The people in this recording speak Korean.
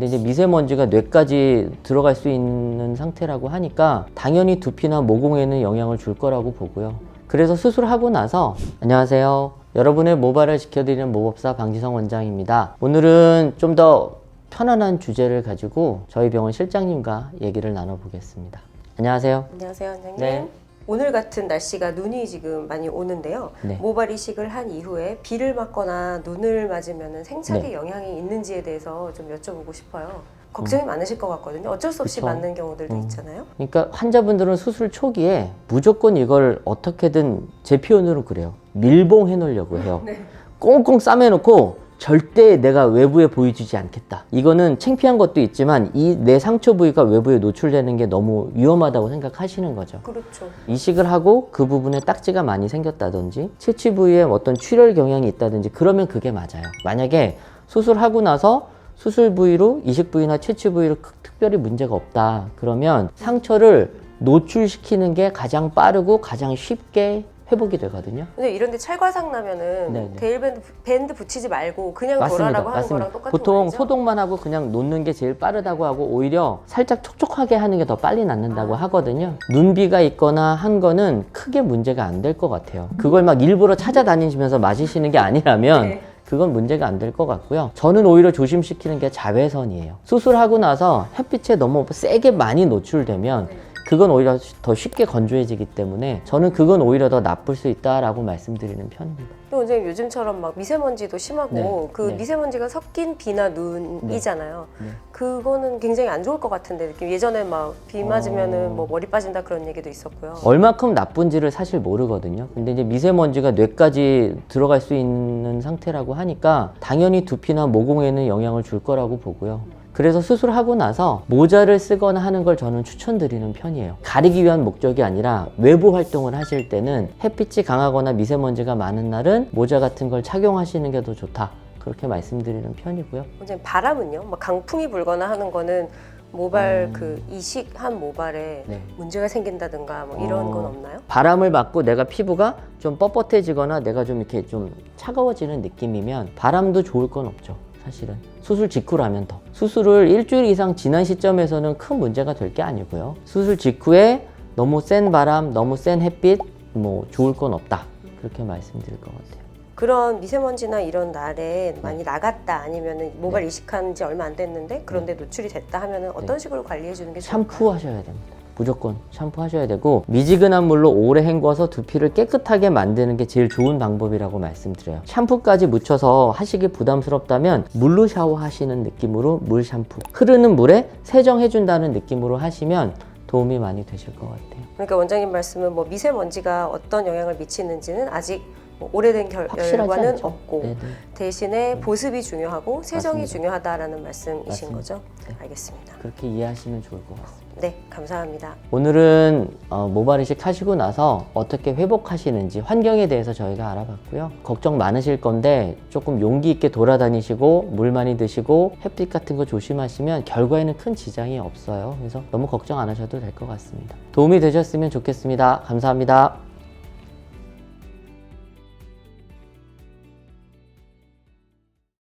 근데 이제 미세먼지가 뇌까지 들어갈 수 있는 상태라고 하니까 당연히 두피나 모공에는 영향을 줄 거라고 보고요. 그래서 수술하고 나서 안녕하세요. 여러분의 모발을 지켜드리는 모법사 방지성 원장입니다. 오늘은 좀 더 편안한 주제를 가지고 저희 병원 실장님과 얘기를 나눠보겠습니다. 안녕하세요. 안녕하세요, 원장님. 네. 오늘 같은 날씨가 눈이 지금 많이 오는데요. 네. 모발 이식을 한 이후에 비를 맞거나 눈을 맞으면 생착에 네. 영향이 있는지에 대해서 좀 여쭤보고 싶어요. 걱정이 많으실 것 같거든요. 어쩔 수 없이 음. 그쵸. 맞는 경우들도 음. 있잖아요. 그러니까 환자분들은 수술 초기에 무조건 이걸 어떻게든 제 표현으로 그래요. 밀봉해 놓으려고 해요. 네. 꽁꽁 싸매놓고 절대 내가 외부에 보여주지 않겠다. 이거는 창피한 것도 있지만 이 내 상처 부위가 외부에 노출되는 게 너무 위험하다고 생각하시는 거죠. 그렇죠. 이식을 하고 그 부분에 딱지가 많이 생겼다든지 채취 부위에 어떤 출혈 경향이 있다든지 그러면 그게 맞아요. 만약에 수술하고 나서 수술 부위로 이식 부위나 채취 부위로 크- 특별히 문제가 없다. 그러면 상처를 노출시키는 게 가장 빠르고 가장 쉽게 회복이 되거든요. 근데 이런데 찰과상 나면은 네, 네. 데일 밴드 밴드 붙이지 말고 그냥 맞습니다. 돌아라고 하는 맞습니다. 거랑 똑같은 보통 거죠? 소독만 하고 그냥 놓는 게 제일 빠르다고 하고 오히려 살짝 촉촉하게 하는 게 더 빨리 낫는다고 아. 하거든요. 눈비가 있거나 한 거는 크게 문제가 안 될 것 같아요. 그걸 막 일부러 찾아다니시면서 맞으시는 게 아니라면 네. 그건 문제가 안 될 것 같고요. 저는 오히려 조심시키는 게 자외선이에요. 수술하고 나서 햇빛에 너무 세게 많이 노출되면 네. 그건 오히려 더 쉽게 건조해지기 때문에 저는 그건 오히려 더 나쁠 수 있다라고 말씀드리는 편입니다. 또 원장님 요즘처럼 막 미세먼지도 심하고 네, 그 네. 미세먼지가 섞인 비나 눈이잖아요. 네. 그거는 굉장히 안 좋을 것 같은데 느낌. 예전에 막 비 맞으면은 어. 뭐 머리 빠진다 그런 얘기도 있었고요. 얼마큼 나쁜지를 사실 모르거든요. 근데 이제 미세먼지가 뇌까지 들어갈 수 있는 상태라고 하니까 당연히 두피나 모공에는 영향을 줄 거라고 보고요. 그래서 수술하고 나서 모자를 쓰거나 하는 걸 저는 추천드리는 편이에요. 가리기 위한 목적이 아니라 외부 활동을 하실 때는 햇빛이 강하거나 미세먼지가 많은 날은 모자 같은 걸 착용하시는 게 더 좋다. 그렇게 말씀드리는 편이고요. 원장님 바람은요? 막 강풍이 불거나 하는 거는 모발 음. 그 이식한 모발에 네. 문제가 생긴다든가 뭐 이런 어. 건 없나요? 바람을 맞고 내가 피부가 좀 뻣뻣해지거나 내가 좀 이렇게 좀 차가워지는 느낌이면 바람도 좋을 건 없죠. 사실은 수술 직후라면 더 수술을 일주일 이상 지난 시점에서는 큰 문제가 될 게 아니고요. 수술 직후에 너무 센 바람, 너무 센 햇빛 뭐 좋을 건 없다. 그렇게 말씀드릴 것 같아요. 그런 미세먼지나 이런 날에 네. 많이 나갔다 아니면은 모발 이식한 지 얼마 안 됐는데 그런데 노출이 됐다 하면은 어떤 네. 식으로 관리해 주는 게 좋을까요? 샴푸 하셔야 됩니다. 무조건 샴푸 하셔야 되고 미지근한 물로 오래 헹궈서 두피를 깨끗하게 만드는 게 제일 좋은 방법이라고 말씀드려요. 샴푸까지 묻혀서 하시기 부담스럽다면 물로 샤워하시는 느낌으로 물 샴푸. 흐르는 물에 세정해 준다는 느낌으로 하시면 도움이 많이 되실 것 같아요. 그러니까 원장님 말씀은 뭐 미세먼지가 어떤 영향을 미치는지는 아직 뭐 오래된 결, 결과는 않죠. 없고 네네. 대신에 보습이 중요하고 세정이 맞습니다. 중요하다라는 말씀이신 맞습니다. 거죠? 네. 알겠습니다. 그렇게 이해하시면 좋을 것 같습니다. 네, 감사합니다. 오늘은 어, 모발 이식 하시고 나서 어떻게 회복하시는지 환경에 대해서 저희가 알아봤고요. 걱정 많으실 건데 조금 용기 있게 돌아다니시고 물 많이 드시고 햇빛 같은 거 조심하시면 결과에는 큰 지장이 없어요. 그래서 너무 걱정 안 하셔도 될 것 같습니다. 도움이 되셨으면 좋겠습니다. 감사합니다.